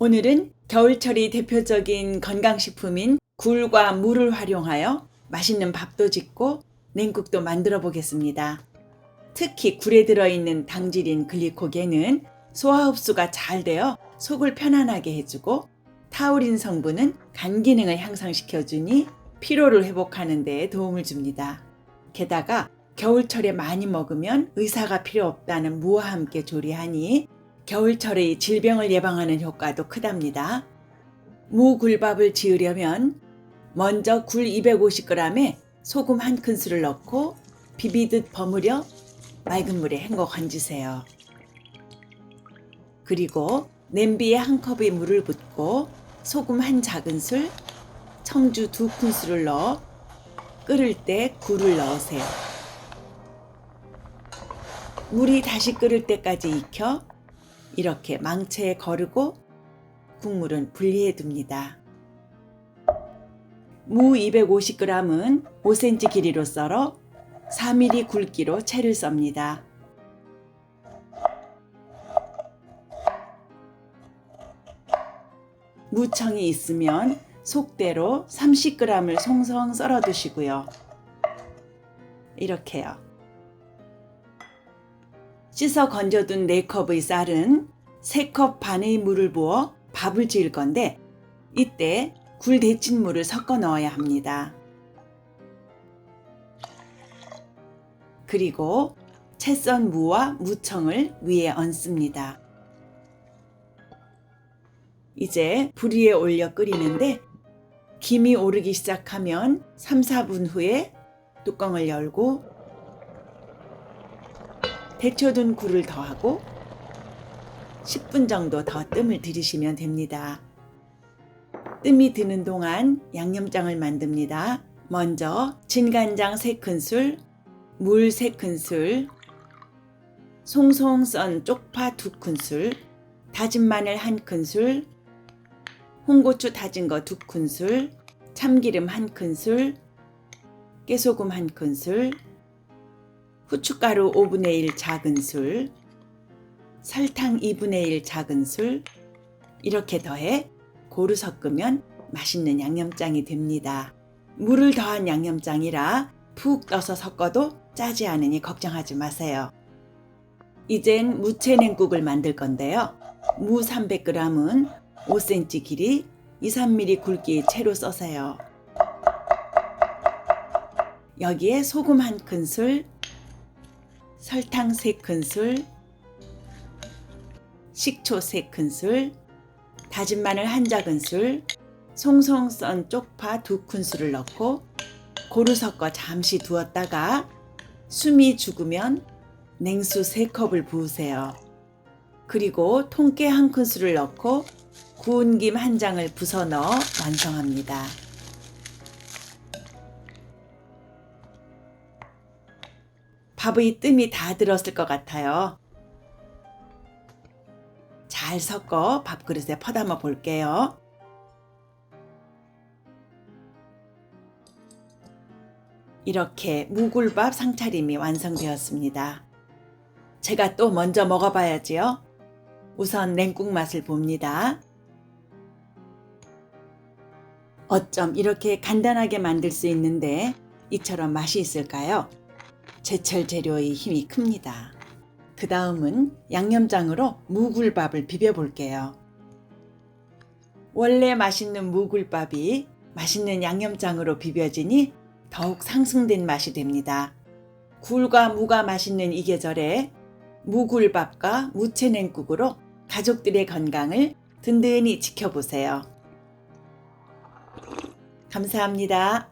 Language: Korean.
오늘은 겨울철이 대표적인 건강식품인 굴과 물을 활용하여 맛있는 밥도 짓고 냉국도 만들어 보겠습니다. 특히 굴에 들어있는 당질인 글리코겐은 소화 흡수가 잘 되어 속을 편안하게 해주고 타우린 성분은 간 기능을 향상시켜 주니 피로를 회복하는 데 도움을 줍니다. 게다가 겨울철에 많이 먹으면 의사가 필요 없다는 무와 함께 조리하니 겨울철의 질병을 예방하는 효과도 크답니다. 무굴밥을 지으려면 먼저 굴 250g에 소금 한 큰술을 넣고 비비듯 버무려 맑은 물에 헹궈 건지세요. 그리고 냄비에 한 컵의 물을 붓고 소금 한 작은술, 청주 두 큰술을 넣어 끓을 때 굴을 넣으세요. 물이 다시 끓을 때까지 익혀 이렇게 망체에 거르고 국물은 분리해 둡니다. 무 250g은 5cm 길이로 썰어 4mm 굵기로 채를 썹니다. 무청이 있으면 속대로 30g을 송송 썰어 두시고요. 이렇게요. 씻어 건져둔 4컵의 쌀은 3컵 반의 물을 부어 밥을 지을 건데 이때 굴 데친 물을 섞어 넣어야 합니다. 그리고 채썬 무와 무청을 위에 얹습니다. 이제 불 위에 올려 끓이는데 김이 오르기 시작하면 3, 4분 후에 뚜껑을 열고 데쳐둔 굴을 더하고 10분 정도 더 뜸을 들이시면 됩니다. 뜸이 드는 동안 양념장을 만듭니다. 먼저 진간장 3큰술, 물 3큰술, 송송 썬 쪽파 2큰술, 다진 마늘 1큰술, 홍고추 다진 거 2큰술, 참기름 1큰술, 깨소금 1큰술, 후춧가루 5분의 1 작은술, 설탕 2분의 1 작은 술, 이렇게 더해 고루 섞으면 맛있는 양념장이 됩니다. 물을 더한 양념장이라 푹 떠서 섞어도 짜지 않으니 걱정하지 마세요. 이젠 무채 냉국을 만들 건데요. 무 300g은 5cm 길이 2, 3mm 굵기의 채로 써세요. 여기에 소금 한 큰술, 설탕 3큰술, 식초 3큰술, 다진 마늘 한 작은술, 송송 썬 쪽파 2큰술을 넣고 고루 섞어 잠시 두었다가 숨이 죽으면 냉수 3컵을 부으세요. 그리고 통깨 한 큰술을 넣고 구운 김 한 장을 부숴 넣어 완성합니다. 밥의 뜸이 다 들었을 것 같아요. 잘 섞어 밥그릇에 퍼담아 볼게요. 이렇게 무굴밥 상차림이 완성되었습니다. 제가 또 먼저 먹어봐야지요. 우선 냉국 맛을 봅니다. 어쩜 이렇게 간단하게 만들 수 있는데 이처럼 맛이 있을까요? 제철 재료의 힘이 큽니다. 그 다음은 양념장으로 무굴밥을 비벼 볼게요. 원래 맛있는 무굴밥이 맛있는 양념장으로 비벼지니 더욱 상승된 맛이 됩니다. 굴과 무가 맛있는 이 계절에 무굴밥과 무채냉국으로 가족들의 건강을 든든히 지켜보세요. 감사합니다.